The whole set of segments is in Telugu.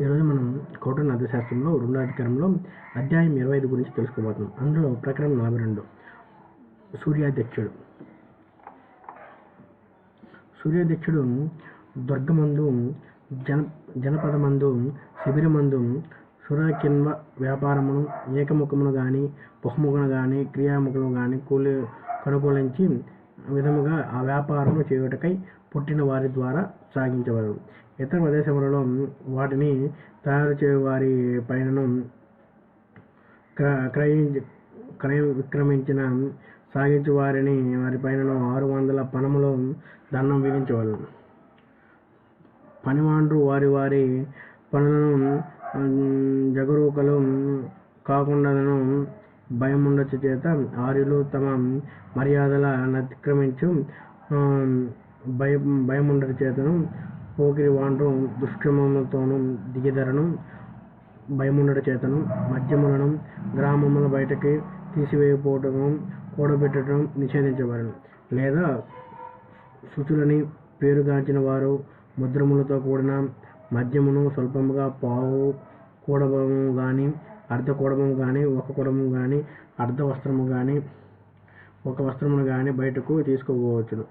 ఈరోజు మనం కౌటన్ అర్థశాస్త్రంలో రెండో అధికారంలో అధ్యాయం ఇరవై ఐదు గురించి తెలుసుకోబోతున్నాం. అందులో ప్రకరణ నలభై రెండు. సూర్యాధ్యక్షుడు. సూర్యాధ్యక్షుడు దుర్గమందు జన జనపదమందు శిబిరమందు సురకిన్వ వ్యాపారమును ఏకముఖమును కానీ బహుముఖను కానీ క్రియాముఖము కానీ కూలి కనుకూలించి విధముగా ఆ వ్యాపారము చేయుటకై పుట్టిన వారి ద్వారా సాగించవలెను ఇతర ప్రదేశములలో వాటిని తయారు చేయు వారి పైనను క్ర క్రయించి క్రయ విక్రమించిన సాగించు వారిని వారి పైనను ఆరు వందల పనములో దండం విధించవలెను పనివాండ్రు వారి వారి పనులను జగరూకలు కాకుండాను భయముండొచ్చు చేత ఆర్యులు తమ మర్యాదల అతిక్రమించు భయ భయముండటి చేతను పోకిరి వాండ్రం దుష్క్రమములతోనూ దిగిదరను భయముండట చేతను మద్యములను గ్రామముల బయటకి తీసివేయపోవటము కూడబెట్టడం నిషేధించబడను. లేదా శుచులని పేరుగాంచిన వారు ముద్రములతో కూడిన మద్యమును స్వల్పముగా పావు కూడబము కానీ అర్ధ కూడబము కానీ ఒక కూడము కానీ అర్ధ వస్త్రము కానీ ఒక వస్త్రమును కానీ బయటకు తీసుకుపోవచ్చును.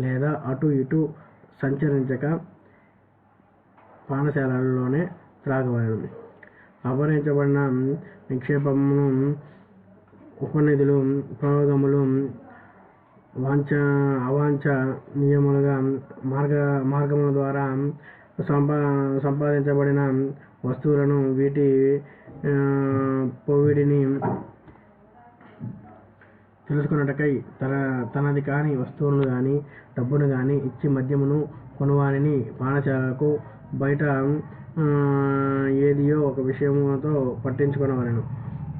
లేదా అటు ఇటు సంచరించక పానశాలలోనే త్రాగవలెను అపహరించబడిన నిక్షేపమును ఉపనిధులు ప్రయోగములు వాంఛ అవాంఛ నియములుగా మార్గ మార్గముల ద్వారా సంపా సంపాదించబడిన వస్తువులను వీటి పొవిడిని తెలుసుకున్నటకై తన తనది కాని వస్తువులను గాని డబ్బును గాని ఇచ్చి మద్యమును కొనువానిని పానశాలకు బయట ఏదియో ఒక విషయముతో పట్టించుకొనవలెను.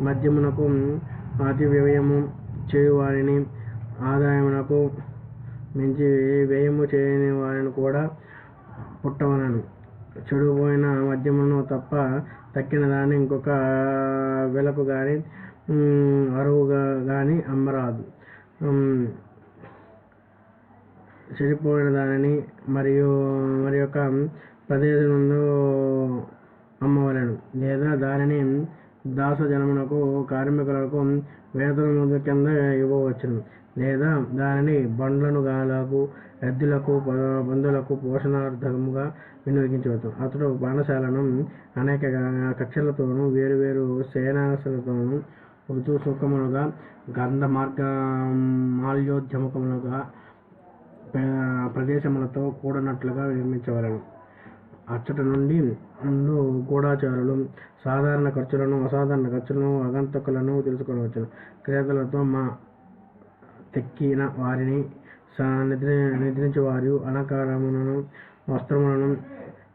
మద్యమునకు అతి వ్యయము చేయువారిని ఆదాయమునకు మించి వ్యయము చేయని వారిని కూడా పుట్టవలెను. చెడిపోయిన మద్యమును తప్ప తక్కిన దాన్ని ఇంకొక వెలకు కానీ అరువుగా కానీ అమ్మరాదు. చెడిపోయిన దానిని మరియు మరి యొక్క ప్రదేశంలో అమ్మవలను. లేదా దానిని దాసజనమునకు కార్మికులకు వేతనము కింద ఇవ్వవచ్చును. లేదా దానిని బండ్లను గాలకు ఎద్దులకు పందులకు పోషణార్థముగా వినియోగించవచ్చు. అతడు బాణశాలను అనేక కక్షలతోనూ వేరువేరు సేనాసలతోనూ ఋతు సుఖములుగా గంధ మార్గ మాల్యోద్యమకములుగా ప్రదేశములతో కూడినట్లుగా నిర్మించవలెను. అచ్చట నుండి గూఢాచారులు సాధారణ ఖర్చులను అసాధారణ ఖర్చులను అగంతకులను తెలుసుకోవచ్చు క్రేతలతో మా తెక్కిన వారిని నిద్ర నిద్రించే వారు అలంకారములను వస్త్రములను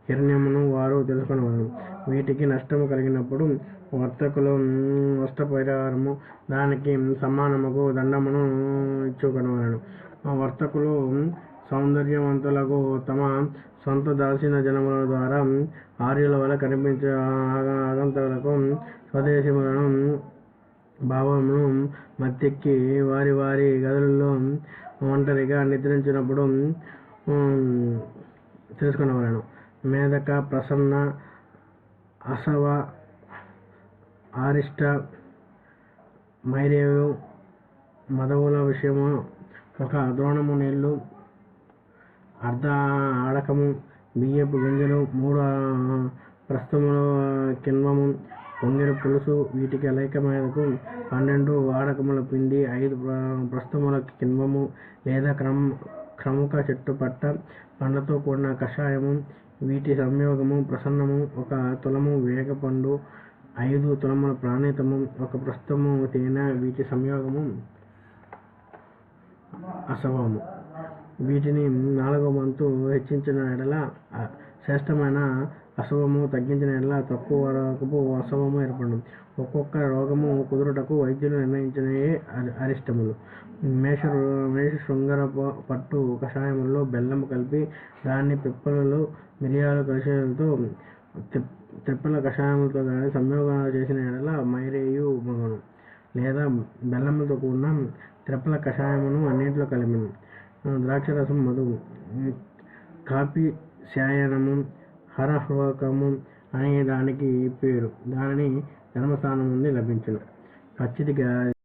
హిరణ్యమును వారు తెలుసుకొనవలెను. వీటికి నష్టము కలిగినప్పుడు వర్తకులు నష్టపరిహారము దానికి సమానముగు దండమును ఇచ్చుకొనవలెను. వర్తకులు సౌందర్యవంతులకు తమ సొంత దాల్చిన జనముల ద్వారా ఆర్యుల వల్ల కనిపించే ఆగంతకులకు స్వదేశములను భావమును మత్తెక్కి వారి వారి గదులలో ఒంటరిగా నిద్రించినప్పుడు తెలుసుకునవలను. మేధక ప్రసన్న అసవ ఆరిష్ట మైరేవు మదవుల విషయము ఒక ద్రోణము నీళ్ళు అర్ధ ఆడకము బియ్యపు గింజలు మూడు ప్రస్తుతము కిన్వము పొంగిన పులుసు వీటికి లేక మేరకు పన్నెండు వాడకముల పిండి ఐదు ప్రస్తుముల కిన్వము లేదా క్రమం క్రముక చెట్టుపట్ట పండ్లతో కూడిన కషాయము వీటి సంయోగము ప్రసన్నము ఒక తులము వేగపండు ఐదు తులముల ప్రాణితము ఒక ప్రస్తుతము తేనె వీటి సంయోగము అసవము. వీటిని నాలుగో వంతు హెచ్చించిన ఎడల శ్రేష్టమైన అసవము తగ్గించిన ఎడల తక్కువ వరకపు అశుభము ఏర్పడడం ఒక్కొక్క రోగము కుదురుటకు వైద్యులు నిర్ణయించిన అరిష్టములు. మేష మేష శృంగర పట్టు కషాయములో బెల్లము కలిపి దాన్ని పిప్పలలో మిరియాలు కషాయంతో తెప్పల కషాయములతో కానీ సంయోగాలు చేసిన ఎడల మైరేయు మగను. లేదా బెల్లములతో కూడిన త్రెప్పల కషాయమును అన్నింటిలో కలిపిను. ద్రాక్షరసం మధువు కాపీ శాయనము హరహ్వకము అనే దానికి పేరు. దానిని ధర్మస్థానం నుండి లభించను. ఖచ్చితంగా